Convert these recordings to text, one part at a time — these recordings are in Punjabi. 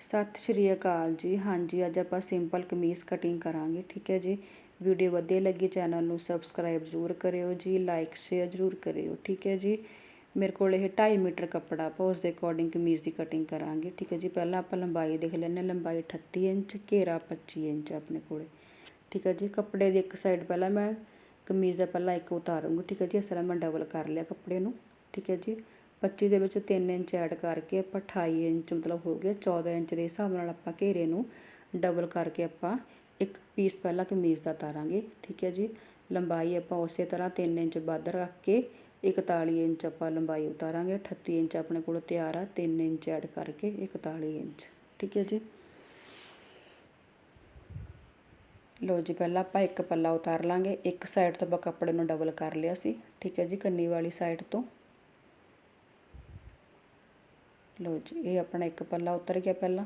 ਸਤਿ ਸ਼੍ਰੀ ਅਕਾਲ ਜੀ। ਹਾਂਜੀ, ਅੱਜ ਆਪਾਂ ਸਿੰਪਲ ਕਮੀਜ਼ ਕਟਿੰਗ ਕਰਾਂਗੇ, ਠੀਕ ਹੈ ਜੀ। ਵੀਡੀਓ ਵਧੀਆ ਲੱਗੀ ਚੈਨਲ ਨੂੰ ਸਬਸਕ੍ਰਾਈਬ ਜ਼ਰੂਰ ਕਰਿਓ ਜੀ ਲਾਈਕ ਸ਼ੇਅਰ ਜ਼ਰੂਰ ਕਰਿਓ, ਠੀਕ ਹੈ ਜੀ। ਮੇਰੇ ਕੋਲ ਇਹ 2.5 ਮੀਟਰ ਕੱਪੜਾ ਆਪਾਂ ਉਸ ਦੇ ਅਕੋਰਡਿੰਗ ਕਮੀਜ਼ ਦੀ ਕਟਿੰਗ ਕਰਾਂਗੇ, ਠੀਕ ਹੈ ਜੀ। ਪਹਿਲਾਂ ਆਪਾਂ ਲੰਬਾਈ ਦੇਖ ਲੈਂਦੇ ਹਾਂ, ਲੰਬਾਈ 38 ਇੰਚ, ਘੇਰਾ 25 ਇੰਚ ਆਪਣੇ ਕੋਲੇ, ਠੀਕ ਹੈ ਜੀ। ਕੱਪੜੇ ਦੀ ਇੱਕ ਸਾਈਡ ਪਹਿਲਾਂ ਮੈਂ ਕਮੀਜ਼ ਦਾ ਪਹਿਲਾਂ ਇੱਕ ਉਤਾਰੂੰਗੀ, ਠੀਕ ਹੈ ਜੀ। ਇਸ ਤਰ੍ਹਾਂ ਮੈਂ ਡਬਲ ਕਰ ਲਿਆ ਕੱਪੜੇ ਨੂੰ, ਠੀਕ ਹੈ ਜੀ। 25 ਦੇ ਵਿੱਚ ਤਿੰਨ ਇੰਚ ਐਡ ਕਰਕੇ ਆਪਾਂ 28 ਇੰਚ ਮਤਲਬ ਹੋ ਗਿਆ 14 ਇੰਚ ਦੇ ਹਿਸਾਬ ਨਾਲ ਆਪਾਂ ਘੇਰੇ ਨੂੰ ਡਬਲ ਕਰਕੇ ਆਪਾਂ ਇੱਕ ਪੀਸ ਪਹਿਲਾਂ ਕਮੀਜ਼ ਦਾ ਤਾਰਾਂਗੇ ਠੀਕ ਹੈ ਜੀ। ਲੰਬਾਈ ਆਪਾਂ ਉਸੇ ਤਰ੍ਹਾਂ 3 ਇੰਚ ਵੱਧ ਰੱਖ ਕੇ 41 ਇੰਚ ਆਪਾਂ ਲੰਬਾਈ ਉਤਾਰਾਂਗੇ 38 ਇੰਚ ਆਪਣੇ ਕੋਲ ਤਿਆਰ ਆ 3 ਇੰਚ ਐਡ ਕਰਕੇ 41 ਇੰਚ, ਠੀਕ ਹੈ ਜੀ। ਲੋ ਜੀ, ਪਹਿਲਾਂ ਆਪਾਂ ਇੱਕ ਪੱਲਾ ਉਤਾਰ ਲਾਂਗੇ, ਇੱਕ ਸਾਈਡ ਤੋਂ ਆਪਾਂ ਕੱਪੜੇ ਨੂੰ ਡਬਲ ਕਰ ਲਿਆ ਸੀ, ਠੀਕ ਹੈ ਜੀ, ਕੰਨੀ ਵਾਲੀ ਸਾਈਡ ਤੋਂ। ਲਓ ਜੀ, ਇਹ ਆਪਣਾ ਇੱਕ ਪੱਲਾ ਉਤਰ ਗਿਆ ਪਹਿਲਾਂ।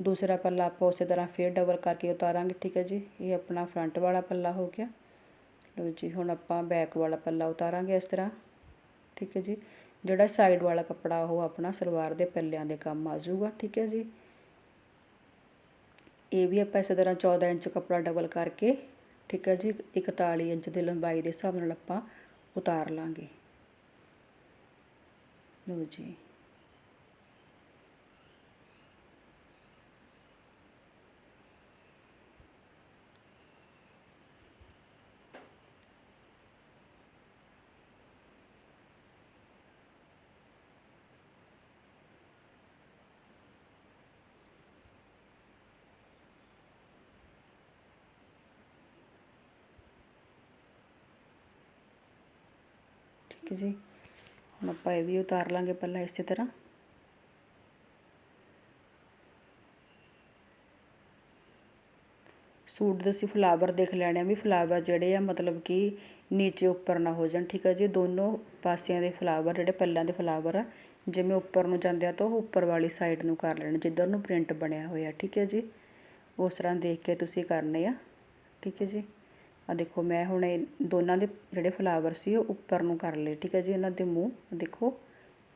ਦੂਸਰਾ ਪੱਲਾ ਆਪਾਂ ਉਸੇ ਤਰ੍ਹਾਂ ਫੇਰ ਡਬਲ ਕਰਕੇ ਉਤਾਰਾਂਗੇ, ਠੀਕ ਹੈ ਜੀ। ਇਹ ਆਪਣਾ ਫਰੰਟ ਵਾਲਾ ਪੱਲਾ ਹੋ ਗਿਆ। ਲਓ ਜੀ, ਹੁਣ ਆਪਾਂ ਬੈਕ ਵਾਲਾ ਪੱਲਾ ਉਤਾਰਾਂਗੇ ਇਸ ਤਰ੍ਹਾਂ, ਠੀਕ ਹੈ ਜੀ। ਜਿਹੜਾ ਸਾਈਡ ਵਾਲਾ ਕੱਪੜਾ, ਉਹ ਆਪਣਾ ਸਲਵਾਰ ਦੇ ਪੱਲਿਆਂ ਦੇ ਕੰਮ ਆ ਜਾਊਗਾ, ਠੀਕ ਹੈ ਜੀ। ਇਹ ਵੀ ਆਪਾਂ ਇਸੇ ਤਰ੍ਹਾਂ 14 ਇੰਚ ਕੱਪੜਾ ਡਬਲ ਕਰਕੇ, ਠੀਕ ਹੈ ਜੀ 41 ਇੰਚ ਦੀ ਲੰਬਾਈ ਦੇ ਹਿਸਾਬ ਨਾਲ ਆਪਾਂ ਉਤਾਰ ਲਾਂਗੇ। ਲਓ ਜੀ। ਠੀਕ ਹੈ ਜੀ ਹੁਣ ਆਪਾਂ ਇਹ ਵੀ ਉਤਾਰ ਲਾਂਗੇ ਪਹਿਲਾਂ ਇਸੇ ਤਰ੍ਹਾਂ। ਸੂਟ ਦੇ ਅਸੀਂ ਫਲਾਵਰ ਦੇਖ ਲੈਣੇ ਆ ਵੀ ਫਲਾਵਰ ਜਿਹੜੇ ਆ, ਮਤਲਬ ਕਿ ਨੀਚੇ ਉੱਪਰ ਨਾ ਹੋ ਜਾਣ, ਠੀਕ ਹੈ ਜੀ? ਦੋਨੋਂ ਪਾਸਿਆਂ ਦੇ ਫਲਾਵਰ ਜਿਹੜੇ ਪੱਲਾਂ ਦੇ ਫਲਾਵਰ ਆ, ਜਿਵੇਂ ਉੱਪਰ ਨੂੰ ਜਾਂਦੇ ਆ ਤਾਂ ਉਹ ਉੱਪਰ ਵਾਲੀ ਸਾਈਡ ਨੂੰ ਕਰ ਲੈਣ, ਜਿੱਧਰ ਨੂੰ ਪ੍ਰਿੰਟ ਬਣਿਆ ਹੋਇਆ, ਠੀਕ ਹੈ ਜੀ? ਉਸ ਤਰ੍ਹਾਂ ਦੇਖ ਕੇ ਤੁਸੀਂ ਕਰਨੇ ਆ, ਠੀਕ ਹੈ ਜੀ? ਆ ਦੇਖੋ, ਮੈਂ ਹੁਣ ਇਹ ਦੋਨਾਂ ਦੇ ਜਿਹੜੇ ਫਲਾਵਰ ਸੀ, ਉਹ ਉੱਪਰ ਨੂੰ ਕਰ ਲਏ, ਠੀਕ ਹੈ ਜੀ? ਇਹਨਾਂ ਦੇ ਮੂੰਹ ਦੇਖੋ,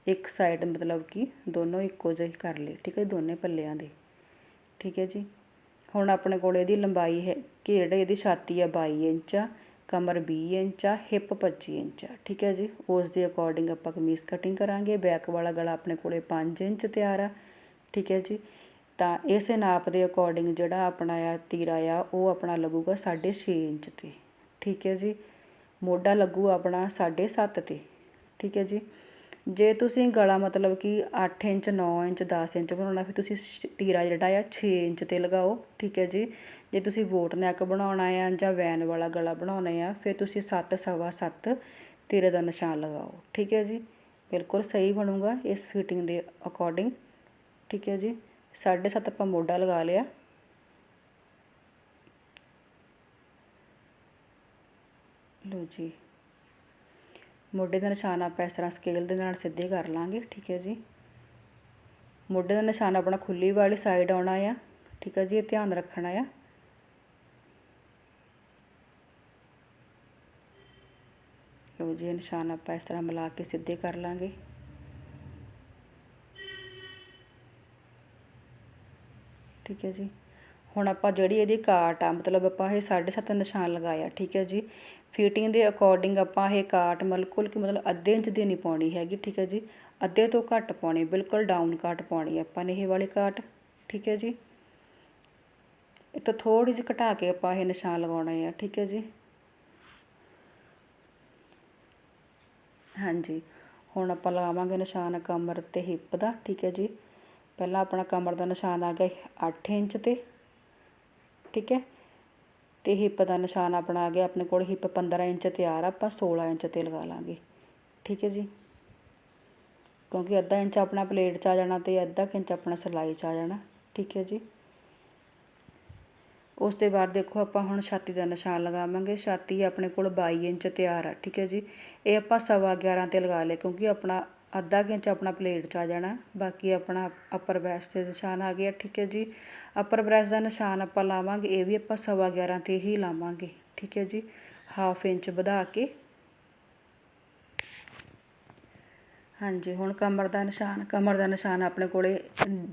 ਇੱਕ ਸਾਈਡ ਮਤਲਬ ਕਿ ਦੋਨੋਂ ਇੱਕੋ ਜਿਹੇ ਕਰ ਲਏ, ਠੀਕ ਹੈ ਦੋਨੇ ਪੱਲਿਆਂ ਦੇ, ਠੀਕ ਹੈ ਜੀ? ਹੁਣ ਆਪਣੇ ਕੋਲ ਇਹਦੀ ਲੰਬਾਈ ਹੈ ਕਿ ਇਹਦੀ ਛਾਤੀ ਆ 22 ਇੰਚ ਆ, ਕਮਰ 20 ਇੰਚ ਆ, ਹਿੱਪ 25 ਇੰਚ ਆ, ਠੀਕ ਹੈ ਜੀ? ਉਸ ਦੇ ਅਕੋਰਡਿੰਗ ਆਪਾਂ ਕਮੀਜ਼ ਕਟਿੰਗ ਕਰਾਂਗੇ ਬੈਕ ਵਾਲਾ ਗਲਾ ਆਪਣੇ ਕੋਲੇ 5 ਇੰਚ ਤਿਆਰ ਆ, ਠੀਕ ਹੈ ਜੀ? ਤਾਂ ਇਸੇ ਨਾਪ ਦੇ ਅਕੋਰਡਿੰਗ ਜਿਹੜਾ ਆਪਣਾ ਆ ਤੀਰਾ ਆ, ਉਹ ਆਪਣਾ ਲੱਗੂਗਾ 6.5 ਇੰਚ ਤੇ। ਠੀਕ ਹੈ ਜੀ? ਮੋਢਾ ਲੱਗੂ ਆਪਣਾ 7.5 ਤੇ। ਠੀਕ ਹੈ ਜੀ? ਜੇ ਤੁਸੀਂ ਗਲਾ ਮਤਲਬ ਕਿ 8 ਇੰਚ 9 ਇੰਚ 10 ਇੰਚ ਬਣਾਉਣਾ, ਫਿਰ ਤੁਸੀਂ ਤੀਰਾ ਜਿਹੜਾ ਆ 6 ਇੰਚ ਤੇ ਲਗਾਓ। ਠੀਕ ਹੈ ਜੀ? ਜੇ ਤੁਸੀਂ ਵੋਟ ਨੈਕ ਬਣਾਉਣਾ ਆ ਜਾਂ ਵੈਨ ਵਾਲਾ ਗਲਾ ਬਣਾਉਣਾ ਆ, ਫਿਰ ਤੁਸੀਂ 7 ਸਵਾ 7 ਤੀਰੇ ਦਾ ਨਿਸ਼ਾਨ ਲਗਾਓ। ਠੀਕ ਹੈ ਜੀ? ਬਿਲਕੁਲ ਸਹੀ ਬਣੂਗਾ ਇਸ ਫਿਟਿੰਗ ਦੇ ਅਕੋਰਡਿੰਗ ਠੀਕ ਹੈ ਜੀ? 7.5 ਆਪਾਂ ਮੋਢਾ ਲਗਾ ਲਿਆ। ਲੋ ਜੀ। ਮੋਢੇ ਦਾ ਨਿਸ਼ਾਨ ਆਪਾਂ ਇਸ ਤਰ੍ਹਾਂ ਸਕੇਲ ਦੇ ਨਾਲ ਸਿੱਧੇ ਕਰ ਲਾਂਗੇ, ਠੀਕ ਹੈ ਜੀ। ਮੋਢੇ ਦਾ ਨਿਸ਼ਾਨ ਆਪਣਾ ਖੁੱਲੀ ਵਾਲੀ ਸਾਈਡ ਆਉਣਾ ਆ, ਠੀਕ ਹੈ ਜੀ, ਇਹ ਧਿਆਨ ਰੱਖਣਾ ਆ। ਲੋ ਜੀ, ਇਹ ਨਿਸ਼ਾਨ ਆਪਾਂ ਇਸ ਤਰ੍ਹਾਂ ਮਿਲਾ ਕੇ ਸਿੱਧੇ ਕਰ ਲਾਂਗੇ। ਠੀਕ ਹੈ ਜੀ। ਹੁਣ ਆਪਾਂ ਜਿਹੜੀ ਇਹਦੀ ਕਾਟ ਆ, ਮਤਲਬ ਆਪਾਂ ਇਹ 7.5 ਨਿਸ਼ਾਨ ਲਗਾਇਆ, ਠੀਕ ਹੈ ਜੀ। ਫਿਟਿੰਗ ਦੇ ਅਕੋਰਡਿੰਗ ਆਪਾਂ ਇਹ ਕਾਟ ਬਿਲਕੁਲ ਕਿ ਮਤਲਬ ਅੱਧੇ ਇੰਚ ਦੀ ਨਹੀਂ ਪਾਉਣੀ ਹੈਗੀ, ਠੀਕ ਹੈ ਜੀ। ਅੱਧੇ ਤੋਂ ਘੱਟ ਪਾਉਣੀ, ਬਿਲਕੁਲ ਡਾਊਨ ਕਾਟ ਪਾਉਣੀ ਆਪਾਂ ਨੇ ਇਹ ਵਾਲੀ ਕਾਟ ਠੀਕ ਹੈ ਜੀ। ਇਹ ਤੋਂ ਥੋੜੀ ਜਿਹੀ ਘਟਾ ਕੇ ਆਪਾਂ ਇਹ ਨਿਸ਼ਾਨ ਲਗਾਉਣਾ ਆ, ਠੀਕ ਹੈ ਜੀ। ਹਾਂਜੀ। ਹੁਣ ਆਪਾਂ ਲਗਾਵਾਂਗੇ ਨਿਸ਼ਾਨ ਕਮਰ ਤੇ ਹਿੱਪ ਦਾ, ਠੀਕ ਹੈ ਜੀ। ਪਹਿਲਾਂ ਆਪਣਾ ਕਮਰ ਦਾ ਨਿਸ਼ਾਨ ਆ ਗਿਆ 8 ਇੰਚ ਤੇ, ਠੀਕ ਹੈ? ਤੇ ਹਿੱਪ ਦਾ ਨਿਸ਼ਾਨ ਆਪਣਾ ਆ ਗਿਆ, ਆਪਣੇ ਕੋਲ ਹਿੱਪ 15 ਇੰਚ ਤਿਆਰ ਆਪਾਂ 16 ਇੰਚ ਤੇ ਲਗਾ ਲਾਂਗੇ, ਠੀਕ ਹੈ ਜੀ? ਕਿਉਂਕਿ ਅੱਧਾ ਇੰਚ ਆਪਣਾ ਪਲੇਟ 'ਚ ਆ ਜਾਣਾ ਤੇ ਅੱਧਾ ਇੰਚ ਆਪਣਾ ਸਿਲਾਈ 'ਚ ਆ ਜਾਣਾ, ਠੀਕ ਹੈ ਜੀ? ਉਸ ਤੋਂ ਬਾਅਦ ਦੇਖੋ ਆਪਾਂ ਹੁਣ ਛਾਤੀ ਦਾ ਨਿਸ਼ਾਨ ਲਗਾਵਾਂਗੇ, ਛਾਤੀ ਆਪਣੇ ਕੋਲ 22 ਇੰਚ ਤਿਆਰ ਆ, ਠੀਕ ਹੈ ਜੀ? ਇਹ ਆਪਾਂ ਸਵਾ 11 ਤੇ ਲਗਾ ਲਏ ਕਿਉਂਕਿ ਆਪਣਾ ਅੱਧਾ ਕੁ ਇੰਚ ਆਪਣਾ ਪਲੇਟ 'ਚ ਆ ਜਾਣਾ, ਬਾਕੀ ਆਪਣਾ ਅੱਪਰ ਬ੍ਰੈਸਟ 'ਤੇ ਨਿਸ਼ਾਨ ਆ ਗਿਆ ਠੀਕ ਹੈ ਜੀ। ਅੱਪਰ ਬ੍ਰੈਸਟ ਦਾ ਨਿਸ਼ਾਨ ਆਪਾਂ ਲਾਵਾਂਗੇ, ਇਹ ਵੀ ਆਪਾਂ ਸਵਾ 11 ਤੇ ਹੀ ਲਾਵਾਂਗੇ, ਠੀਕ ਹੈ ਜੀ। ਹਾਫ ਇੰਚ ਵਧਾ ਕੇ। ਹਾਂਜੀ, ਹੁਣ ਕਮਰ ਦਾ ਨਿਸ਼ਾਨ, ਕਮਰ ਦਾ ਨਿਸ਼ਾਨ ਆਪਣੇ ਕੋਲੇ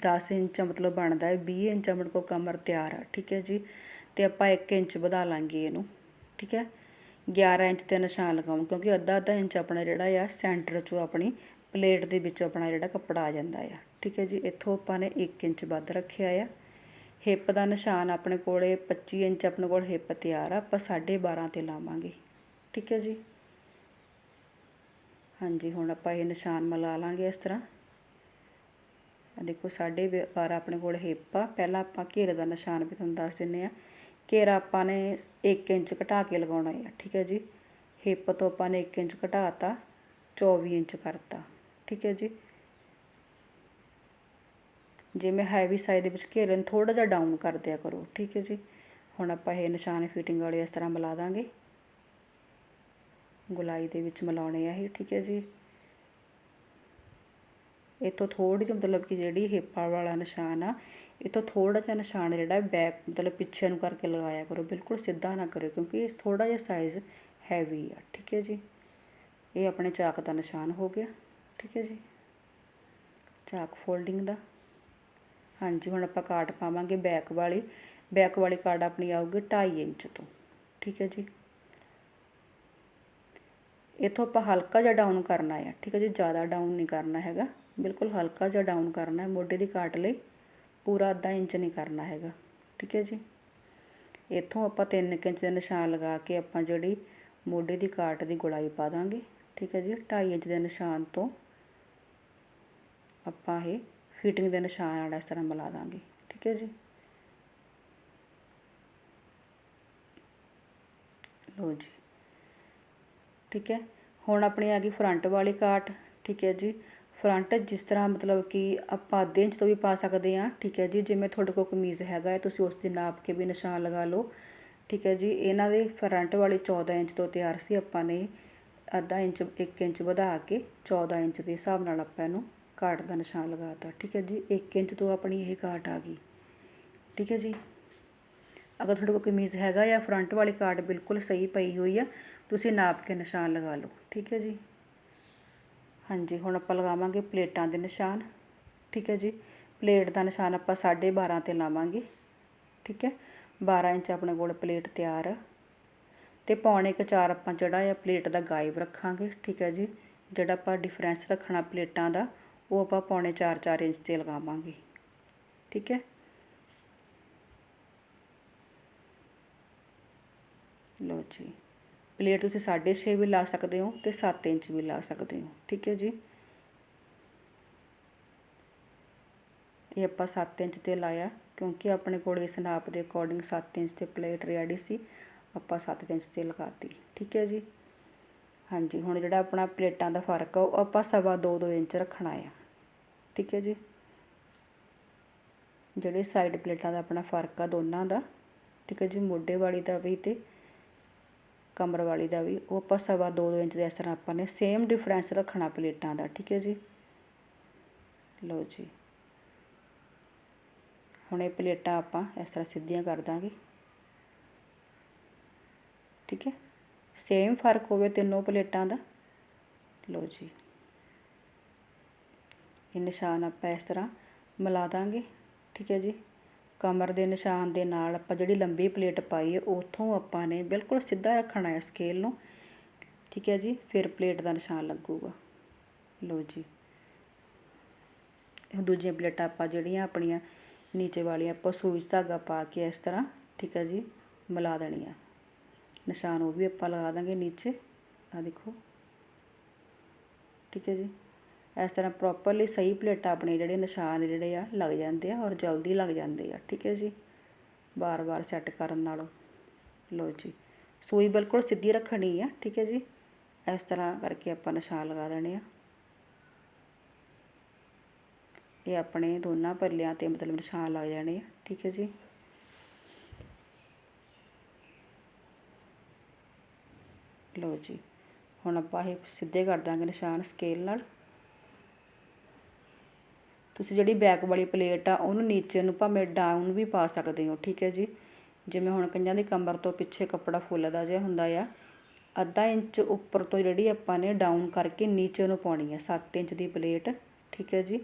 10 ਇੰਚ ਮਤਲਬ ਬਣਦਾ ਹੈ 20 ਇੰਚ ਆਪਣੇ ਕੋਲ ਕਮਰ ਤਿਆਰ ਆ, ਠੀਕ ਹੈ ਜੀ। ਤੇ ਆਪਾਂ 1 ਇੰਚ ਵਧਾ ਲਾਂਗੇ ਇਹਨੂੰ, ਠੀਕ ਹੈ। 11 ਇੰਚ ਤੇ ਨਿਸ਼ਾਨ ਲਗਾਉਂ ਕਿਉਂਕਿ ਅੱਧਾ ਅੱਧਾ ਇੰਚ ਆਪਣਾ ਜਿਹੜਾ ਆ ਸੈਂਟਰ ਚੋਂ ਆਪਣੀ ਪਲੇਟ ਦੇ ਵਿੱਚ ਆਪਣਾ ਜਿਹੜਾ ਕੱਪੜਾ ਆ ਜਾਂਦਾ ਆ। ਠੀਕ ਹੈ ਜੀ, ਇੱਥੋਂ ਆਪਾਂ ਨੇ 1 ਇੰਚ ਵੱਧ ਰੱਖਿਆ ਆ। ਹਿੱਪ ਦਾ ਨਿਸ਼ਾਨ ਆਪਣੇ ਕੋਲੇ 25 ਇੰਚ ਆਪਣੇ ਕੋਲ ਹਿੱਪ ਤਿਆਰ ਆ, ਆਪਾਂ 12.5 ਤੇ ਲਾਵਾਂਗੇ। ਠੀਕ ਹੈ ਜੀ। ਹਾਂਜੀ, ਹੁਣ ਆਪਾਂ ਇਹ ਨਿਸ਼ਾਨ ਮਿਲਾ ਲਾਂਗੇ ਇਸ ਤਰ੍ਹਾਂ। ਆ ਦੇਖੋ 12.5 ਆਪਣੇ ਕੋਲ ਹਿੱਪ ਆ। ਪਹਿਲਾਂ ਆਪਾਂ ਘੇਰੇ ਦਾ ਨਿਸ਼ਾਨ ਵੀ ਤੁਹਾਨੂੰ ਦੱਸ ਦਿੰਨੇ ਆ। ਘੇਰਾ ਆਪਾਂ ਨੇ 1 ਇੰਚ ਘਟਾ ਕੇ ਲਗਾਉਣਾ ਹੈ ਠੀਕ ਹੈ ਜੀ। ਹਿੱਪ ਤੋਂ ਆਪਾਂ ਨੇ 1 ਇੰਚ ਘਟਾਤਾ 24 ਇੰਚ ਕਰਤਾ। ਠੀਕ ਹੈ ਜੀ। ਜੇ ਮੈਂ ਹੈਵੀ ਸਾਈਜ਼ ਦੇ ਵਿੱਚ ਘੇਰੇ ਨੂੰ ਥੋੜਾ ਜਿਹਾ ਡਾਊਨ ਕਰ ਦਿਆ ਕਰੋ, ਠੀਕ ਹੈ ਜੀ। ਹੁਣ ਆਪਾਂ ਇਹ ਨਿਸ਼ਾਨ ਫਿਟਿੰਗ ਵਾਲੇ ਇਸ ਤਰ੍ਹਾਂ ਮਿਲਾ ਦਾਂਗੇ। ਗੁਲਾਈ ਦੇ ਵਿੱਚ ਮਿਲਾਉਣੇ ਆ ਇਹ, ਠੀਕ ਹੈ ਜੀ। ਇਤੋਂ ਥੋੜੀ ਜਿਹੀ ਮਤਲਬ ਕਿ ਜਿਹੜੀ ਹਿੱਪਾ ਵਾਲਾ ਨਿਸ਼ਾਨ ਆ ਇਤੋਂ ਥੋੜਾ ਜਿਹਾ ਨਿਸ਼ਾਨ ਜਿਹੜਾ ਬੈਕ ਮਤਲਬ ਪਿੱਛੇ ਨੂੰ ਕਰਕੇ ਲਗਾਇਆ ਕਰੋ, ਬਿਲਕੁਲ ਸਿੱਧਾ ਨਾ ਕਰਿਓ, ਕਿਉਂਕਿ ਇਹ ਥੋੜਾ ਜਿਹਾ ਸਾਈਜ਼ ਹੈਵੀ ਆ, ਠੀਕ ਹੈ ਜੀ। ਇਹ ਆਪਣੇ ਚਾਕ ਦਾ ਨਿਸ਼ਾਨ ਹੋ ਗਿਆ। ਠੀਕ ਹੈ ਜੀ। ਚਾਕ ਫੋਲਡਿੰਗ ਦਾ। ਹਾਂਜੀ, ਹੁਣ ਆਪਾਂ ਕਾਟ ਪਾਵਾਂਗੇ ਬੈਕ ਵਾਲੀ। ਬੈਕ ਵਾਲੀ ਕਾਟ ਆਪਣੀ ਆਊਗੀ 2.5 ਇੰਚ ਤੋਂ। ਠੀਕ ਹੈ ਜੀ। ਇਥੋਂ ਆਪਾਂ ਹਲਕਾ ਜਿਹਾ ਡਾਊਨ ਕਰਨਾ ਹੈ ਠੀਕ ਹੈ ਜੀ, ਜ਼ਿਆਦਾ ਡਾਊਨ ਨਹੀਂ ਕਰਨਾ ਹੈਗਾ। ਬਿਲਕੁਲ ਹਲਕਾ ਜਿਹਾ ਡਾਊਨ ਕਰਨਾ ਹੈ। ਮੋਢੇ ਦੀ ਕਾਟ ਲਈ ਪੂਰਾ ਅੱਧਾ ਇੰਚ ਨਹੀਂ ਕਰਨਾ ਹੈਗਾ। ਠੀਕ ਹੈ ਜੀ। ਇਥੋਂ ਆਪਾਂ 3 ਇੰਚ ਦੇ ਨਿਸ਼ਾਨ ਲਗਾ ਕੇ ਆਪਾਂ ਜਿਹੜੀ ਮੋਢੇ ਦੀ ਕਾਟ ਦੀ ਗੁਲਾਈ ਪਾ ਦਾਂਗੇ। ਠੀਕ ਹੈ ਜੀ 2.5 ਇੰਚ ਦੇ ਨਿਸ਼ਾਨ ਤੋਂ ਆਪਾਂ ਇਹ ਫਿਟਿੰਗ ਦੇ ਨਿਸ਼ਾਨ ਨਾਲ ਇਸ ਤਰ੍ਹਾਂ ਮਿਲਾ ਦਾਂਗੇ, ਠੀਕ ਹੈ ਜੀ? ਲੋ ਜੀ, ਠੀਕ ਹੈ? ਹੁਣ ਆਪਣੀ ਆ ਗਈ ਫਰੰਟ ਵਾਲੀ ਕਾਟ, ਠੀਕ ਹੈ ਜੀ? ਫਰੰਟ ਜਿਸ ਤਰ੍ਹਾਂ ਮਤਲਬ ਕਿ ਆਪਾਂ ਅੱਧੇ ਇੰਚ ਤੋਂ ਵੀ ਪਾ ਸਕਦੇ ਆ ਠੀਕ ਹੈ ਜੀ? ਜਿਵੇਂ ਤੁਹਾਡੇ ਕੋਲ ਕਮੀਜ਼ ਹੈਗਾ ਹੈ, ਤੁਸੀਂ ਉਸ ਦੀ ਨਾਪ ਕੇ ਵੀ ਨਿਸ਼ਾਨ ਲਗਾ ਲਓ, ਠੀਕ ਹੈ ਜੀ? ਇਹਨਾਂ ਦੇ ਫਰੰਟ ਵਾਲੀ 14 ਇੰਚ ਤੋਂ ਤਿਆਰ ਸੀ ਆਪਾਂ ਨੇ, ਅੱਧਾ ਇੰਚ 1 ਇੰਚ ਵਧਾ ਕੇ 14 ਇੰਚ ਦੇ ਹਿਸਾਬ ਨਾਲ ਆਪਾਂ ਇਹਨੂੰ ਘਾਟ ਦਾ ਨਿਸ਼ਾਨ ਲਗਾ ਤਾ ਠੀਕ ਹੈ ਜੀ? 1 ਇੰਚ ਤੋਂ ਆਪਣੀ ਇਹ ਘਾਟ ਆ ਗਈ, ਠੀਕ ਹੈ ਜੀ? ਅਗਰ ਤੁਹਾਡੇ ਕੋਲ ਕਮੀਜ਼ ਹੈਗਾ ਜਾਂ ਫਰੰਟ ਵਾਲੀ ਕਾਟ ਬਿਲਕੁਲ ਸਹੀ ਪਈ ਹੋਈ ਆ, ਤੁਸੀਂ ਨਾਪ ਕੇ ਨਿਸ਼ਾਨ ਲਗਾ ਲਓ, ਠੀਕ ਹੈ ਜੀ? ਹਾਂਜੀ, ਹੁਣ ਆਪਾਂ ਲਗਾਵਾਂਗੇ ਪਲੇਟਾਂ ਦੇ ਨਿਸ਼ਾਨ, ਠੀਕ ਹੈ ਜੀ? ਪਲੇਟ ਦਾ ਨਿਸ਼ਾਨ ਆਪਾਂ 12.5 ਤੇ ਲਾਵਾਂਗੇ, ਠੀਕ ਹੈ? 12 ਇੰਚ ਆਪਣੇ ਕੋਲ ਪਲੇਟ ਤਿਆਰ ਆ। ਤੇ ਪੌਣੇ ਕ 4 ਆਪਾਂ ਜਿਹੜਾ ਆ ਪਲੇਟ ਦਾ ਗਾਇਬ ਰੱਖਾਂਗੇ, ਠੀਕ ਹੈ ਜੀ? ਜਿਹੜਾ ਆਪਾਂ ਡਿਫਰੈਂਸ ਰੱਖਣਾ ਪਲੇਟਾਂ ਦਾ ਉਹ ਆਪਾਂ ਪੌਣੇ 4-4 ਇੰਚ ਤੇ ਲਗਾਵਾਂਗੇ। ਠੀਕ ਹੈ? ਲੋ ਜੀ। ਪਲੇਟ ਤੁਸੀਂ 6.5 ਵੀ ਲਾ ਸਕਦੇ ਹੋ ਤੇ 7 ਇੰਚ ਵੀ ਲਾ ਸਕਦੇ ਹੋ। ਠੀਕ ਹੈ ਜੀ? ਇਹ ਆਪਾਂ 7 ਇੰਚ ਤੇ ਲਾਇਆ ਕਿਉਂਕਿ ਆਪਣੇ ਕੋਲ ਇਸ ਨਾਪ ਦੇ ਅਕੋਰਡਿੰਗ 7 ਇੰਚ ਤੇ ਪਲੇਟ ਰੈਡੀ ਸੀ, ਆਪਾਂ 7 ਇੰਚ ਤੇ ਲਗਾਤੀ। ਠੀਕ ਹੈ ਜੀ? ਹਾਂਜੀ, ਹੁਣ ਜਿਹੜਾ ਆਪਣਾ ਪਲੇਟਾਂ ਦਾ ਫ਼ਰਕ ਆ, ਉਹ ਆਪਾਂ ਸਵਾ 2-2 ਇੰਚ ਰੱਖਣਾ ਆ। ਠੀਕ ਹੈ ਜੀ। ਜਿਹੜੇ ਸਾਈਡ ਪਲੇਟਾਂ ਦਾ ਆਪਣਾ ਫ਼ਰਕ ਆ ਦੋਨਾਂ ਦਾ, ਠੀਕ ਹੈ ਜੀ, ਮੋਢੇ ਵਾਲੀ ਦਾ ਵੀ ਤੇ ਕਮਰ ਵਾਲੀ ਦਾ ਵੀ, ਉਹ ਆਪਾਂ ਸਵਾ 2 ਇੰਚ ਦੇ ਇਸ ਤਰ੍ਹਾਂ ਆਪਾਂ ਨੇ ਸੇਮ ਡਿਫਰੈਂਸ ਰੱਖਣਾ ਪਲੇਟਾਂ ਦਾ, ਠੀਕ ਹੈ ਜੀ। ਲਓ ਜੀ। ਹੁਣ ਇਹ ਪਲੇਟਾਂ ਆਪਾਂ ਇਸ ਤਰ੍ਹਾਂ ਸਿੱਧੀਆਂ ਕਰ ਦਾਂਗੇ। ਠੀਕ ਹੈ। ਸੇਮ ਫ਼ਰਕ ਹੋਵੇ ਤਿੰਨੋਂ ਪਲੇਟਾਂ ਦਾ। ਲਓ ਜੀ। ਇਹ ਨਿਸ਼ਾਨ ਆਪਾਂ ਇਸ ਤਰ੍ਹਾਂ ਮਿਲਾ ਦਾਂਗੇ, ਠੀਕ ਹੈ ਜੀ। ਕਮਰ ਦੇ ਨਿਸ਼ਾਨ ਦੇ ਨਾਲ ਆਪਾਂ ਜਿਹੜੀ ਲੰਬੀ ਪਲੇਟ ਪਾਈ ਹੈ, ਉਥੋਂ ਆਪਾਂ ਨੇ ਬਿਲਕੁਲ ਸਿੱਧਾ ਰੱਖਣਾ ਹੈ ਸਕੇਲ ਨੂੰ, ਠੀਕ ਹੈ ਜੀ। ਫਿਰ ਪਲੇਟ ਦਾ ਨਿਸ਼ਾਨ ਲੱਗੂਗਾ। ਲਓ ਜੀ। ਦੂਜੀਆਂ ਪਲੇਟਾਂ ਆਪਾਂ ਜਿਹੜੀਆਂ ਆਪਣੀਆਂ ਨੀਚੇ ਵਾਲੀਆਂ ਆਪਾਂ ਸੂਈ ਧਾਗਾ ਪਾ ਕੇ ਇਸ ਤਰ੍ਹਾਂ, ਠੀਕ ਹੈ ਜੀ, ਮਿਲਾ ਦੇਣੀਆਂ। ਨਿਸ਼ਾਨ ਉਹ ਵੀ ਆਪਾਂ ਲਗਾ ਦਾਂਗੇ ਨੀਚੇ। ਆ ਦੇਖੋ। ਠੀਕ ਹੈ ਜੀ। ਇਸ ਤਰ੍ਹਾਂ ਪ੍ਰੋਪਰਲੀ ਸਹੀ ਪਲੇਟਾਂ ਆਪਣੇ ਜਿਹੜੇ ਨਿਸ਼ਾਨ ਜਿਹੜੇ ਆ ਲੱਗ ਜਾਂਦੇ ਆ ਔਰ ਜਲਦੀ ਲੱਗ ਜਾਂਦੇ ਆ, ਠੀਕ ਹੈ ਜੀ? ਬਾਰ-ਬਾਰ ਸੈੱਟ ਕਰਨ ਨਾਲੋਂ। ਲੋ ਜੀ, ਸੂਈ ਬਿਲਕੁਲ ਸਿੱਧੀ ਰੱਖਣੀ ਆ, ਠੀਕ ਹੈ ਜੀ? ਇਸ ਤਰ੍ਹਾਂ ਕਰਕੇ ਆਪਾਂ ਨਿਸ਼ਾਨ ਲਗਾ ਦੇਣੇ ਆ। ਇਹ ਆਪਣੇ ਦੋਨਾਂ ਪੱਲਿਆਂ ਤੇ ਮਤਲਬ ਨਿਸ਼ਾਨ ਲੱਗ ਜਾਣੇ ਆ, ਠੀਕ ਹੈ ਜੀ? ਲੋ ਜੀ, ਹੁਣ ਆਪਾਂ ਇਹ ਸਿੱਧੇ ਕਰ ਦਾਂਗੇ ਨਿਸ਼ਾਨ ਸਕੇਲ ਨਾਲ। ਤੁਸੀਂ ਜਿਹੜੀ ਬੈਕ ਵਾਲੀ ਪਲੇਟ ਆ, ਉਹਨੂੰ ਨੀਚੇ ਨੂੰ ਭਾਵੇਂ ਡਾਊਨ ਵੀ ਪਾ ਸਕਦੇ ਹੋ, ਠੀਕ ਹੈ ਜੀ? ਜਿਵੇਂ ਹੁਣ ਕਈਆਂ ਦੀ ਕਮਰ ਤੋਂ ਪਿੱਛੇ ਕੱਪੜਾ ਫੁੱਲਦਾ ਜਿਹਾ ਹੁੰਦਾ ਆ, ਅੱਧਾ ਇੰਚ ਉੱਪਰ ਤੋਂ ਜਿਹੜੀ ਆਪਾਂ ਨੇ ਡਾਊਨ ਕਰਕੇ ਨੀਚੇ ਨੂੰ ਪਾਉਣੀ ਹੈ 7 ਇੰਚ ਦੀ ਪਲੇਟ ਠੀਕ ਹੈ ਜੀ?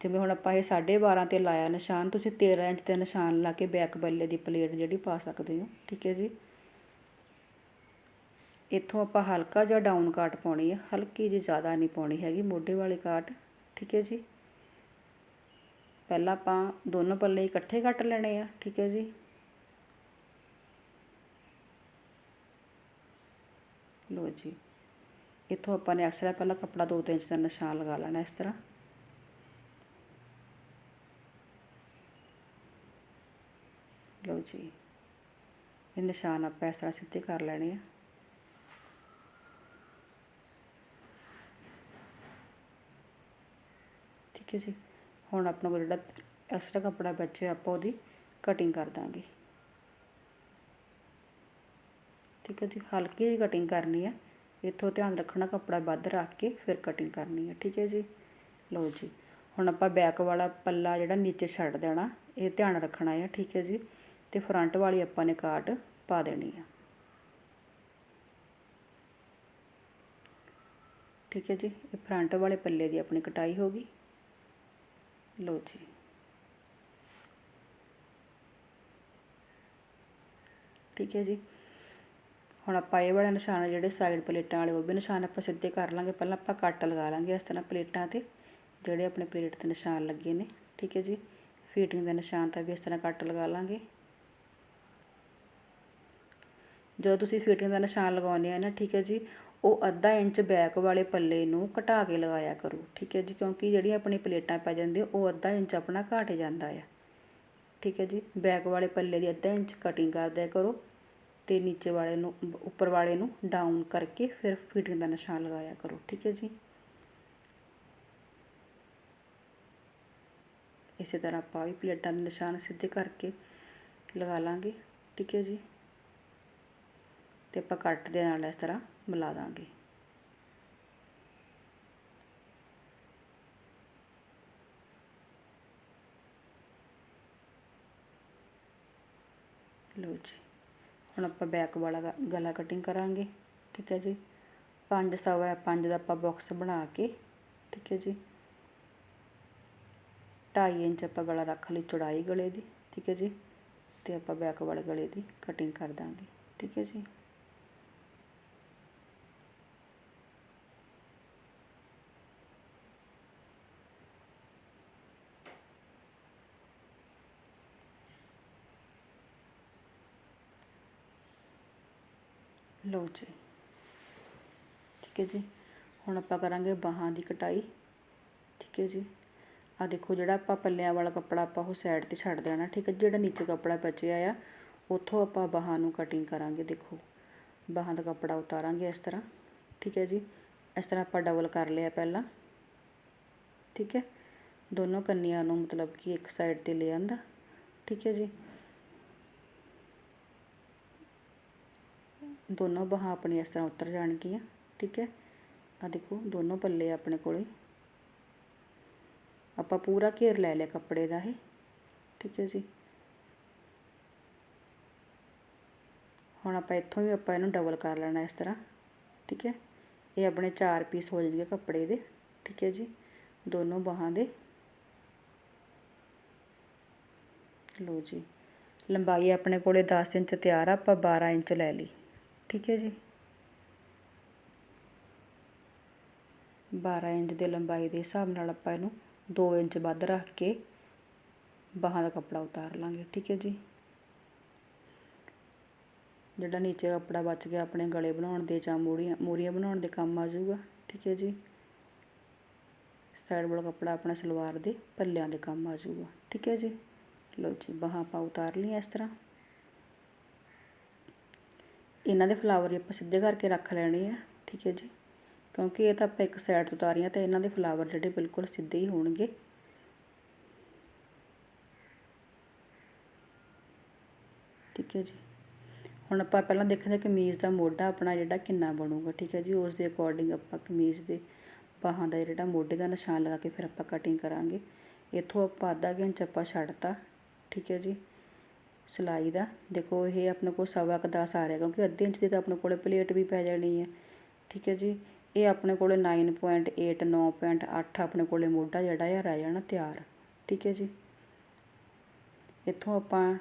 ਜਿਵੇਂ ਹੁਣ ਆਪਾਂ ਇਹ 12.5 ਤੇ ਲਾਇਆ ਨਿਸ਼ਾਨ, ਤੁਸੀਂ 13 ਇੰਚ ਤੇ ਨਿਸ਼ਾਨ ਲਾ ਕੇ ਬੈਕ ਬੱਲੇ ਦੀ ਪਲੇਟ ਜਿਹੜੀ ਪਾ ਸਕਦੇ ਹੋ, ਠੀਕ ਹੈ ਜੀ? ਇੱਥੋਂ ਆਪਾਂ ਹਲਕਾ ਜਿਹਾ ਡਾਊਨ ਕਾਟ ਪਾਉਣੀ ਹੈ ਹਲਕੀ ਜਿਹੀ ਜ਼ਿਆਦਾ ਨਹੀਂ ਪਾਉਣੀ ਹੈਗੀ, ਮੋਢੇ ਵਾਲੀ ਕਾਟ ਠੀਕ ਹੈ ਜੀ? ਪਹਿਲਾਂ ਆਪਾਂ ਦੋਨੋਂ ਪੱਲੇ ਇਕੱਠੇ ਕੱਟ ਲੈਣੇ ਆ, ਠੀਕ ਹੈ ਜੀ। ਲੋ ਜੀ। ਇੱਥੋਂ ਆਪਾਂ ਨੇ ਐਕਸਟਰਾ ਪਹਿਲਾਂ ਕੱਪੜਾ 2 ਇੰਚ ਦਾ ਨਿਸ਼ਾਨ ਲਗਾ ਲੈਣਾ ਇਸ ਤਰ੍ਹਾਂ। ਲਓ ਜੀ। ਇਹ ਨਿਸ਼ਾਨ ਆਪਾਂ ਇਸ ਤਰ੍ਹਾਂ ਸਿੱਧੇ ਕਰ ਲੈਣੇ ਆ। ਠੀਕ ਹੈ ਜੀ। ਹੁਣ ਆਪਣਾ ਕੋਲ ਜਿਹੜਾ ਐਕਸਟਰਾ ਕੱਪੜਾ ਬਚਿਆ ਆਪਾਂ ਉਹਦੀ ਕਟਿੰਗ ਕਰ ਦਾਂਗੇ। ਠੀਕ ਹੈ ਜੀ, ਹਲਕੀ ਜਿਹੀ ਕਟਿੰਗ ਕਰਨੀ ਹੈ ਇੱਥੋਂ ਧਿਆਨ ਰੱਖਣਾ ਕੱਪੜਾ ਵੱਧ ਰੱਖ ਕੇ ਫਿਰ ਕਟਿੰਗ ਕਰਨੀ ਹੈ ਠੀਕ ਹੈ ਜੀ। ਲਓ ਜੀ, ਹੁਣ ਆਪਾਂ ਬੈਕ ਵਾਲਾ ਪੱਲਾ ਜਿਹੜਾ ਨੀਚੇ ਛੱਡ ਦੇਣਾ, ਇਹ ਧਿਆਨ ਰੱਖਣਾ ਹੈ ਠੀਕ ਹੈ ਜੀ। ਤੇ ਫਰੰਟ ਵਾਲੀ ਆਪਾਂ ਨੇ ਕਾਟ ਪਾ ਦੇਣੀ ਆ। ਠੀਕ ਹੈ ਜੀ, ਇਹ ਫਰੰਟ ਵਾਲੇ ਪੱਲੇ ਦੀ ਆਪਣੀ ਕਟਾਈ ਹੋ ਗਈ। ਲੋ ਜੀ। ਠੀਕ ਹੈ ਜੀ। ਹੁਣ ਆਪਾਂ ਇਹ ਵਾਲੇ ਨਿਸ਼ਾਨ ਜਿਹੜੇ ਸਾਈਡ ਪਲੇਟਾਂ ਵਾਲੇ, ਉਹ ਵੀ ਨਿਸ਼ਾਨ ਆਪਾਂ ਸਿੱਧੇ ਕਰ ਲਾਂਗੇ। ਪਹਿਲਾਂ ਆਪਾਂ ਕੱਟ ਲਗਾ ਲਾਂਗੇ ਇਸ ਤਰ੍ਹਾਂ ਪਲੇਟਾਂ ਤੇ, ਜਿਹੜੇ ਆਪਣੇ ਪਲੇਟ ਤੇ ਨਿਸ਼ਾਨ ਲੱਗੇ ਨੇ। ਠੀਕ ਹੈ ਜੀ। ਫੀਟਿੰਗ ਦੇ ਨਿਸ਼ਾਨ ਤਾਂ ਵੀ ਇਸ ਤਰ੍ਹਾਂ ਕੱਟ ਲਗਾ ਲਾਂਗੇ। ਜਦੋਂ ਤੁਸੀਂ ਫੀਟਿੰਗ ਦਾ ਨਿਸ਼ਾਨ ਲਗਾਉਂਦੇ ਆ ਨਾ, ਠੀਕ ਹੈ ਜੀ। ਉਹ ਅੱਧਾ ਇੰਚ ਬੈਕ ਵਾਲੇ ਪੱਲੇ ਨੂੰ ਘਟਾ ਕੇ ਲਗਾਇਆ ਕਰੋ, ਠੀਕ ਹੈ ਜੀ? ਕਿਉਂਕਿ ਜਿਹੜੀਆਂ ਆਪਣੀ ਪਲੇਟਾਂ ਪੈ ਜਾਂਦੀਆਂ, ਉਹ ਅੱਧਾ ਇੰਚ ਆਪਣਾ ਘਟ ਜਾਂਦਾ ਆ। ਠੀਕ ਹੈ ਜੀ? ਬੈਕ ਵਾਲੇ ਪੱਲੇ ਦੀ ਅੱਧਾ ਇੰਚ ਕਟਿੰਗ ਕਰ ਦਿਆ ਕਰੋ ਤੇ ਨੀਚੇ ਵਾਲੇ ਨੂੰ, ਉੱਪਰ ਵਾਲੇ ਨੂੰ ਡਾਊਨ ਕਰਕੇ ਫਿਰ ਫਿਟਿੰਗ ਦਾ ਨਿਸ਼ਾਨ ਲਗਾਇਆ ਕਰੋ, ਠੀਕ ਹੈ ਜੀ? ਇਸੇ ਤਰ੍ਹਾਂ ਆਪਾਂ ਵੀ ਪਲੇਟਾਂ ਦੇ ਨਿਸ਼ਾਨ ਸਿੱਧੇ ਕਰਕੇ ਲਗਾ ਲਾਂਗੇ, ਠੀਕ ਹੈ ਜੀ? ਤੇ ਆਪਾਂ ਕੱਟ ਦੇ ਨਾਲ ਇਸ ਤਰ੍ਹਾਂ ਮਿਲਾ ਦਾਂਗੇ। ਲਓ ਜੀ, ਹੁਣ ਆਪਾਂ ਬੈਕ ਵਾਲਾ ਗਲਾ ਕਟਿੰਗ ਕਰਾਂਗੇ, ਠੀਕ ਹੈ ਜੀ। 5 ਸਵਾ 5 ਦਾ ਆਪਾਂ ਬਾਕਸ ਬਣਾ ਕੇ, ਠੀਕ ਹੈ ਜੀ। 2.5 ਇੰਚ ਆਪਾਂ ਗਲਾ ਰੱਖ ਲਈ ਚੌੜਾਈ ਗਲੇ ਦੀ, ਠੀਕ ਹੈ ਜੀ। ਤੇ ਆਪਾਂ ਬੈਕ ਵਾਲੇ ਗਲੇ ਦੀ ਕਟਿੰਗ ਕਰ ਦਾਂਗੇ, ਠੀਕ ਹੈ ਜੀ। ਲਓ ਜੀ ਠੀਕ ਹੈ ਜੀ। ਹੁਣ ਆਪਾਂ ਕਰਾਂਗੇ ਬਾਹਾਂ ਦੀ ਕਟਾਈ। ਠੀਕ ਹੈ ਜੀ। ਆ ਦੇਖੋ ਜਿਹੜਾ ਆਪਾਂ ਪੱਲਿਆਂ ਵਾਲਾ ਕੱਪੜਾ ਆਪਾਂ ਉਹ ਸਾਈਡ ਤੇ ਛੱਡ ਦੇਣਾ। ਠੀਕ ਹੈ, ਜਿਹੜਾ ਨੀਚੇ ਕੱਪੜਾ ਬਚਿਆ ਆ, ਉੱਥੋਂ ਆਪਾਂ ਬਾਹਾਂ ਨੂੰ ਕਟਿੰਗ ਕਰਾਂਗੇ। ਦੇਖੋ, ਬਾਹਾਂ ਦਾ ਕੱਪੜਾ ਉਤਾਰਾਂਗੇ ਇਸ ਤਰ੍ਹਾਂ। ਠੀਕ ਹੈ ਜੀ। ਇਸ ਤਰ੍ਹਾਂ ਆਪਾਂ ਡਬਲ ਕਰ ਲਿਆ ਪਹਿਲਾਂ। ਠੀਕ ਹੈ। ਦੋਨੋਂ ਕੰਨੀਆਂ ਨੂੰ ਮਤਲਬ ਕਿ ਇੱਕ ਸਾਈਡ ਤੇ ਲੈ ਆਂਦਾ ਠੀਕ ਹੈ ਜੀ। ਦੋਨੋਂ ਬਾਹਾਂ ਆਪਣੀ ਇਸ ਤਰ੍ਹਾਂ ਉਤਰ ਜਾਣਗੀਆਂ, ਠੀਕ ਹੈ? ਆ ਦੇਖੋ, ਦੋਨੋਂ ਪੱਲੇ ਆਪਣੇ ਕੋਲੇ। ਆਪਾਂ ਪੂਰਾ ਘੇਰ ਲੈ ਲਿਆ ਕੱਪੜੇ ਦਾ ਇਹ, ਠੀਕ ਹੈ ਜੀ। ਹੁਣ ਆਪਾਂ ਇੱਥੋਂ ਵੀ ਆਪਾਂ ਇਹਨੂੰ ਡਬਲ ਕਰ ਲੈਣਾ ਇਸ ਤਰ੍ਹਾਂ, ਠੀਕ ਹੈ? ਇਹ ਆਪਣੇ 4 ਪੀਸ ਹੋ ਜਾਣਗੇ ਕੱਪੜੇ ਦੇ, ਠੀਕ ਹੈ ਜੀ? ਦੋਨੋਂ ਬਾਹਾਂ ਦੇ। ਲੋ ਜੀ, ਲੰਬਾਈ ਆਪਣੇ ਕੋਲੇ 10 ਇੰਚ ਤਿਆਰ ਆ, ਆਪਾਂ 12 ਇੰਚ ਲੈ ਲਈ। ਠੀਕ ਹੈ ਜੀ। 12 ਇੰਚ ਦੇ ਲੰਬਾਈ ਦੇ ਹਿਸਾਬ ਨਾਲ ਆਪਾਂ ਇਹਨੂੰ 2 ਇੰਚ ਵੱਧ ਰੱਖ ਕੇ ਬਾਹਾਂ ਦਾ ਕੱਪੜਾ ਉਤਾਰ ਲਾਂਗੇ, ਠੀਕ ਹੈ ਜੀ। ਜਿਹੜਾ ਨੀਚੇ ਕੱਪੜਾ ਬਚ ਗਿਆ, ਆਪਣੇ ਗਲੇ ਬਣਾਉਣ ਦੇ ਜਾਂ ਮੂਰੀਆਂ ਮੂਰੀਆਂ ਬਣਾਉਣ ਦੇ ਕੰਮ ਆ ਜਾਊਗਾ, ਠੀਕ ਹੈ ਜੀ। ਸਾਈਡ ਵਾਲਾ ਕੱਪੜਾ ਆਪਣਾ ਸਲਵਾਰ ਦੇ ਪੱਲਿਆਂ ਦੇ ਕੰਮ ਆ ਜਾਊਗਾ, ਠੀਕ ਹੈ ਜੀ। ਲਓ ਜੀ, ਬਾਹਾਂ ਆਪਾਂ ਉਤਾਰ ਲਈਆਂ ਇਸ ਤਰ੍ਹਾਂ। ਇਹਨਾਂ ਦੇ ਫਲਾਵਰ ਆਪਾਂ ਸਿੱਧੇ ਕਰਕੇ ਰੱਖ ਲੈਣੇ ਆ, ਠੀਕ ਹੈ ਜੀ। ਕਿਉਂਕਿ ਇਹ ਤਾਂ ਆਪਾਂ ਇੱਕ ਸਾਈਡ ਤੋਂ ਉਤਾਰੀਆਂ ਤਾਂ ਇਹਨਾਂ ਦੇ ਫਲਾਵਰ ਜਿਹੜੇ ਬਿਲਕੁਲ ਸਿੱਧੇ ਹੀ ਹੋਣਗੇ। ਠੀਕ ਹੈ ਜੀ। ਹੁਣ ਆਪਾਂ ਪਹਿਲਾਂ ਦੇਖਦੇ ਕਮੀਜ਼ ਦਾ ਮੋਢਾ ਆਪਣਾ ਜਿਹੜਾ ਕਿੰਨਾ ਬਣੂਗਾ, ਠੀਕ ਹੈ ਜੀ। ਉਸ ਦੇ ਅਕੋਰਡਿੰਗ ਆਪਾਂ ਕਮੀਜ਼ ਦੇ ਬਾਹਾਂ ਦਾ ਜਿਹੜਾ ਮੋਢੇ ਦਾ ਨਿਸ਼ਾਨ ਲਗਾ ਕੇ ਫਿਰ ਆਪਾਂ ਕਟਿੰਗ ਕਰਾਂਗੇ। ਇੱਥੋਂ ਆਪਾਂ ਅੱਧਾ ਇੰਚ ਆਪਾਂ ਛੱਡਤਾ, ਠੀਕ ਹੈ ਜੀ। ਸਿਲਾਈ ਦਾ। ਦੇਖੋ ਇਹ ਆਪਣੇ ਕੋਲ ਸਵਾ ਕੁ 10 ਆ ਰਿਹਾ ਕਿਉਂਕਿ ਅੱਧੇ ਇੰਚ ਦੀ ਤਾਂ ਆਪਣੇ ਕੋਲ ਪਲੇਟ ਵੀ ਪੈ ਜਾਣੀ ਹੈ ਠੀਕ ਹੈ ਜੀ? ਇਹ ਆਪਣੇ ਕੋਲ 9.8 9.8 ਆਪਣੇ ਕੋਲ ਮੋਢਾ ਜਿਹੜਾ ਆ ਰਹਿ ਜਾਣਾ ਤਿਆਰ। ਠੀਕ ਹੈ ਜੀ? ਇੱਥੋਂ ਆਪਾਂ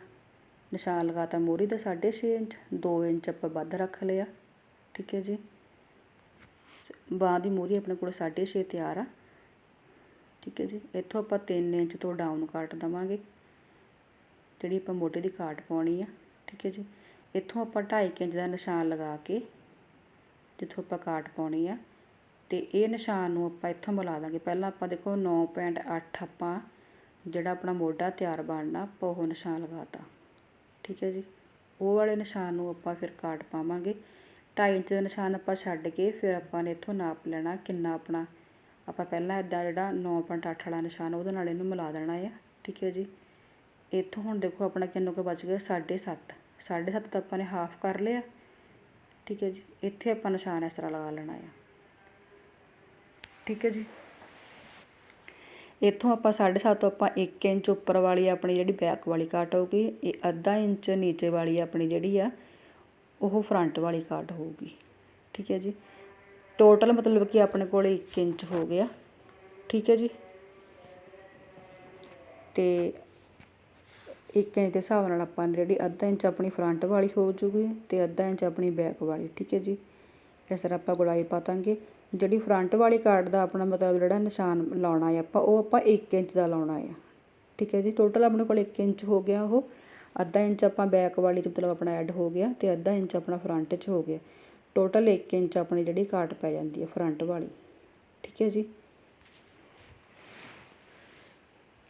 ਨਿਸ਼ਾਨ ਲਗਾਤਾ ਮੋਰੀ ਦਾ 6.5 ਇੰਚ 2 ਇੰਚ ਆਪਾਂ ਵੱਧ ਰੱਖ ਲਿਆ। ਠੀਕ ਹੈ ਜੀ? ਬਾਂਹ ਦੀ ਮੋਰੀ ਆਪਣੇ ਕੋਲ 6.5 ਤਿਆਰ ਆ। ਠੀਕ ਹੈ ਜੀ? ਇੱਥੋਂ ਆਪਾਂ 3 ਇੰਚ ਤੋਂ ਡਾਊਨ ਕੱਟ ਦਵਾਂਗੇ। ਜਿਹੜੀ ਆਪਾਂ ਮੋਢੇ ਦੀ ਕਾਟ ਪਾਉਣੀ ਆ, ਠੀਕ ਹੈ ਜੀ, ਇੱਥੋਂ ਆਪਾਂ 2.5 ਇੰਚ ਦਾ ਨਿਸ਼ਾਨ ਲਗਾ ਕੇ ਜਿੱਥੋਂ ਆਪਾਂ ਕਾਟ ਪਾਉਣੀ ਆ, ਤੇ ਇਹ ਨਿਸ਼ਾਨ ਨੂੰ ਆਪਾਂ ਇੱਥੋਂ ਮਿਲਾ ਦਾਂਗੇ। ਪਹਿਲਾਂ ਆਪਾਂ ਦੇਖੋ 9.8 ਆਪਾਂ ਜਿਹੜਾ ਆਪਣਾ ਮੋਢਾ ਤਿਆਰ ਬਣਨਾ, ਆਪਾਂ ਉਹ ਨਿਸ਼ਾਨ ਲਗਾਤਾ ਠੀਕ ਹੈ ਜੀ, ਉਹ ਵਾਲੇ ਨਿਸ਼ਾਨ ਨੂੰ ਆਪਾਂ ਫਿਰ ਕਾਟ ਪਾਵਾਂਗੇ। 2.5 ਇੰਚ ਦਾ ਨਿਸ਼ਾਨ ਆਪਾਂ ਛੱਡ ਕੇ ਫਿਰ ਆਪਾਂ ਨੇ ਇੱਥੋਂ ਨਾਪ ਲੈਣਾ ਕਿੰਨਾ ਆਪਣਾ, ਆਪਾਂ ਪਹਿਲਾਂ ਇਦਾਂ ਜਿਹੜਾ 9.8 ਵਾਲਾ ਨਿਸ਼ਾਨ ਉਹਦੇ ਨਾਲ ਇਹਨੂੰ ਮਿਲਾ ਦੇਣਾ ਆ। ਠੀਕ ਹੈ ਜੀ ਇੱਥੋਂ ਹੁਣ ਦੇਖੋ ਆਪਣਾ ਕਿੰਨੂ ਕੁ ਬਚ ਗਿਆ 7.5 7.5 ਤਾਂ ਆਪਾਂ ਨੇ ਹਾਫ ਕਰ ਲਿਆ। ਠੀਕ ਹੈ ਜੀ, ਇੱਥੇ ਆਪਾਂ ਨਿਸ਼ਾਨ ਇਸ ਤਰ੍ਹਾਂ ਲਗਾ ਲੈਣਾ ਆ। ਠੀਕ ਹੈ ਜੀ। ਇੱਥੋਂ ਆਪਾਂ 7.5 ਤੋਂ ਆਪਾਂ 1 ਇੰਚ ਉੱਪਰ ਵਾਲੀ ਆਪਣੀ ਜਿਹੜੀ ਬੈਕ ਵਾਲੀ ਕਾਟ ਹੋਊਗੀ, ਇਹ ਅੱਧਾ ਇੰਚ ਨੀਚੇ ਵਾਲੀ ਆਪਣੀ ਜਿਹੜੀ ਆ, ਉਹ ਫਰੰਟ ਵਾਲੀ ਕਾਟ ਹੋਊਗੀ। ਠੀਕ ਹੈ ਜੀ। ਟੋਟਲ ਮਤਲਬ ਕਿ ਆਪਣੇ ਕੋਲ 1 ਇੰਚ ਹੋ ਗਿਆ। ਠੀਕ ਹੈ ਜੀ। ਤੇ ਇੱਕ ਇੰਚ ਦੇ ਹਿਸਾਬ ਨਾਲ ਆਪਾਂ ਨੇ ਜਿਹੜੀ ਅੱਧਾ ਇੰਚ ਆਪਣੀ ਫਰੰਟ ਵਾਲੀ ਹੋ ਜੂਗੀ ਅਤੇ ਅੱਧਾ ਇੰਚ ਆਪਣੀ ਬੈਕ ਵਾਲੀ, ਠੀਕ ਹੈ ਜੀ? ਇਸ ਤਰ੍ਹਾਂ ਆਪਾਂ ਗੁੜਾਈ ਪਾਤਾਂਗੇ ਜਿਹੜੀ ਫਰੰਟ ਵਾਲੀ ਕਾਰਡ ਦਾ ਆਪਣਾ ਮਤਲਬ ਜਿਹੜਾ ਨਿਸ਼ਾਨ ਲਾਉਣਾ ਹੈ ਆਪਾਂ, ਉਹ ਆਪਾਂ 1 ਇੰਚ ਦਾ ਲਾਉਣਾ ਹੈ। ਠੀਕ ਹੈ ਜੀ? ਟੋਟਲ ਆਪਣੇ ਕੋਲ 1 ਇੰਚ ਹੋ ਗਿਆ ਉਹ। ਅੱਧਾ ਇੰਚ ਆਪਾਂ ਬੈਕ ਵਾਲੀ 'ਚ ਮਤਲਬ ਆਪਣਾ ਐਡ ਹੋ ਗਿਆ ਅਤੇ ਅੱਧਾ ਇੰਚ ਆਪਣਾ ਫਰੰਟ 'ਚ ਹੋ ਗਿਆ। ਟੋਟਲ 1 ਇੰਚ ਆਪਣੀ ਜਿਹੜੀ ਕਾਟ ਪੈ ਜਾਂਦੀ ਹੈ ਫਰੰਟ ਵਾਲੀ। ਠੀਕ ਹੈ ਜੀ?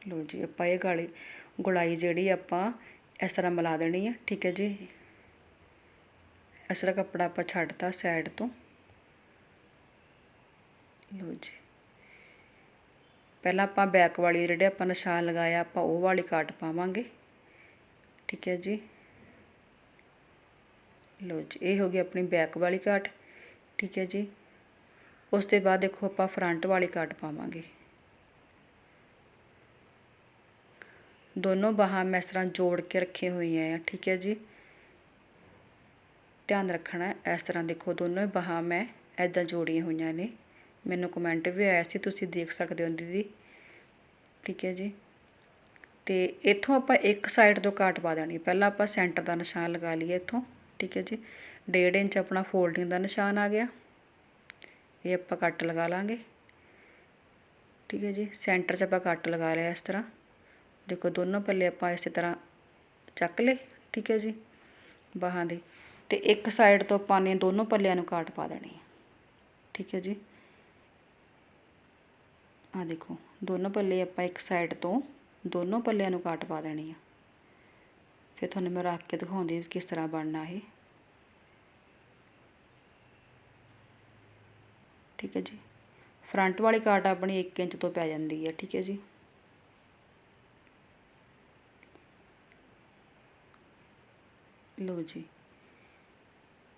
ਲੋ ਜੀ, ਆਪਾਂ ਇਹ ਗਾਲੀ ਗੁਲਾਈ ਜਿਹੜੀ ਆਪਾਂ ਇਸ ਤਰ੍ਹਾਂ ਮਿਲਾ ਦੇਣੀ ਹੈ ਠੀਕ ਹੈ ਜੀ। ਇਸ ਤਰ੍ਹਾਂ ਕੱਪੜਾ ਆਪਾਂ ਛੱਡਤਾ ਸਾਈਡ ਤੋਂ। ਲੋ ਜੀ। ਪਹਿਲਾਂ ਆਪਾਂ ਬੈਕ ਵਾਲੀ ਜਿਹੜੇ ਆਪਾਂ ਨਿਸ਼ਾਨ ਲਗਾਇਆ, ਆਪਾਂ ਉਹ ਵਾਲੀ ਕਾਟ ਪਾਵਾਂਗੇ। ਠੀਕ ਹੈ ਜੀ। ਲੋ ਜੀ, ਇਹ ਹੋ ਗਈ ਆਪਣੀ ਬੈਕ ਵਾਲੀ ਕਾਟ। ਠੀਕ ਹੈ ਜੀ। ਉਸ ਤੋਂ ਬਾਅਦ ਦੇਖੋ ਆਪਾਂ ਫਰੰਟ ਵਾਲੀ ਕਾਟ ਪਾਵਾਂਗੇ। ਦੋਨੋਂ ਬਾਹਾਂ ਮੈਂ ਇਸ ਤਰ੍ਹਾਂ ਜੋੜ ਕੇ ਰੱਖੇ ਹੋਈਆਂ ਆ, ਠੀਕ ਹੈ ਜੀ? ਧਿਆਨ ਰੱਖਣਾ, ਇਸ ਤਰ੍ਹਾਂ ਦੇਖੋ, ਦੋਨੋਂ ਬਾਹਾਂ ਮੈਂ ਐਦਾਂ ਜੋੜੀਆਂ ਹੋਈਆਂ ਨੇ। ਮੈਨੂੰ ਕਮੈਂਟ ਵੀ ਆਇਆ ਸੀ, ਤੁਸੀਂ ਦੇਖ ਸਕਦੇ ਹੋ ਦੀਦੀ। ਠੀਕ ਹੈ ਜੀ? ਤੇ ਇੱਥੋਂ ਆਪਾਂ ਇੱਕ ਸਾਈਡ ਤੋਂ ਕਾਟ ਪਾ ਦੇਣੀ, ਪਹਿਲਾਂ ਆਪਾਂ ਸੈਂਟਰ ਦਾ ਨਿਸ਼ਾਨ ਲਗਾ ਲਈਏ ਇੱਥੋਂ, ਠੀਕ ਹੈ ਜੀ? 1.5 ਇੰਚ ਆਪਣਾ ਫੋਲਡਿੰਗ ਦਾ ਨਿਸ਼ਾਨ ਆ ਗਿਆ। ਇਹ ਆਪਾਂ ਕੱਟ ਲਗਾ ਲਾਂਗੇ। ਠੀਕ ਹੈ ਜੀ? ਸੈਂਟਰ 'ਚ ਆਪਾਂ ਕੱਟ ਲਗਾ ਲਿਆ ਇਸ ਤਰ੍ਹਾਂ। ਦੇਖੋ ਦੋਨੋਂ ਪੱਲੇ ਆਪਾਂ ਇਸੇ ਤਰ੍ਹਾਂ ਚੱਕ ਲਏ, ਠੀਕ ਹੈ ਜੀ, ਬਾਹਾਂ ਦੇ। ਤੇ ਇੱਕ ਸਾਈਡ ਤੋਂ ਆਪਾਂ ਨੇ ਦੋਨੋਂ ਪੱਲਿਆਂ ਨੂੰ ਕਾਟ ਪਾ ਦੇਣੀ ਹੈ, ਠੀਕ ਹੈ ਜੀ। ਆ ਦੇਖੋ, ਦੋਨੋਂ ਪੱਲੇ ਆਪਾਂ ਇੱਕ ਸਾਈਡ ਤੋਂ ਦੋਨੋਂ ਪੱਲਿਆਂ ਨੂੰ ਕਾਟ ਪਾ ਦੇਣੀ ਆ ਫਿਰ ਤੁਹਾਨੂੰ ਮੈਂ ਰੱਖ ਕੇ ਦਿਖਾਉਂਦੀ ਹਾਂ ਕਿਸ ਤਰ੍ਹਾਂ ਬਣਨਾ ਇਹ। ਠੀਕ ਹੈ ਜੀ। ਫਰੰਟ ਵਾਲੀ ਕਾਟ ਆਪਣੀ 1 ਇੰਚ ਤੋਂ ਪੈ ਜਾਂਦੀ ਹੈ, ਠੀਕ ਹੈ ਜੀ। ਲਓ ਜੀ।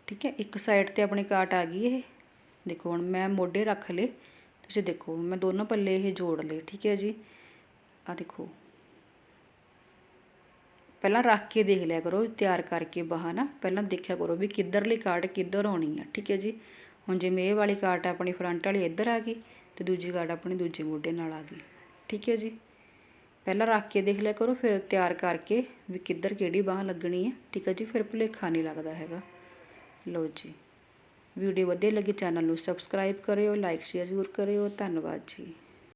ਠੀਕ ਹੈ, ਇੱਕ ਸਾਈਡ ਤੇ ਆਪਣੀ ਕਾਟ ਆ ਗਈ ਇਹ। ਦੇਖੋ ਹੁਣ ਮੈਂ ਮੋਢੇ ਰੱਖ ਲਏ। ਤੁਸੀਂ ਦੇਖੋ, ਮੈਂ ਦੋਨੋਂ ਪੱਲੇ ਇਹ ਜੋੜ ਲਏ, ਠੀਕ ਹੈ ਜੀ। ਆ ਦੇਖੋ। ਪਹਿਲਾਂ ਰੱਖ ਕੇ ਦੇਖ ਲਿਆ ਕਰੋ, ਤਿਆਰ ਕਰਕੇ ਬਾਹਾਂ ਨਾ ਪਹਿਲਾਂ ਦੇਖਿਆ ਕਰੋ ਵੀ ਕਿੱਧਰਲੀ ਕਾਟ ਕਿੱਧਰ ਆਉਣੀ ਆ, ਠੀਕ ਹੈ ਜੀ। ਹੁਣ ਜਿਵੇਂ ਇਹ ਵਾਲੀ ਕਾਟ ਆਪਣੀ ਫਰੰਟ ਵਾਲੀ ਇੱਧਰ ਆ ਗਈ ਤੇ ਦੂਜੀ ਕਾਟ ਆਪਣੀ ਦੂਜੇ ਮੋਢੇ ਨਾਲ ਆ ਗਈ, ਠੀਕ ਹੈ ਜੀ। ਪਹਿਲਾਂ ਰੱਖ ਕੇ ਦੇਖ ਲਿਆ ਕਰੋ, ਫਿਰ ਤਿਆਰ ਕਰਕੇ ਵੀ ਕਿੱਧਰ ਕਿਹੜੀ ਬਾਹ ਲੱਗਣੀ ਹੈ। ਠੀਕ ਹੈ ਜੀ, ਫਿਰ ਭੁਲੇਖਾ ਨਹੀਂ ਲੱਗਦਾ ਹੈਗਾ। ਲਓ ਜੀ, ਵੀਡੀਓ ਵਧੀਆ ਲੱਗੀ ਚੈਨਲ ਨੂੰ ਸਬਸਕ੍ਰਾਈਬ ਕਰਿਓ ਲਾਈਕ ਸ਼ੇਅਰ ਜ਼ਰੂਰ ਕਰਿਓ। ਧੰਨਵਾਦ ਜੀ।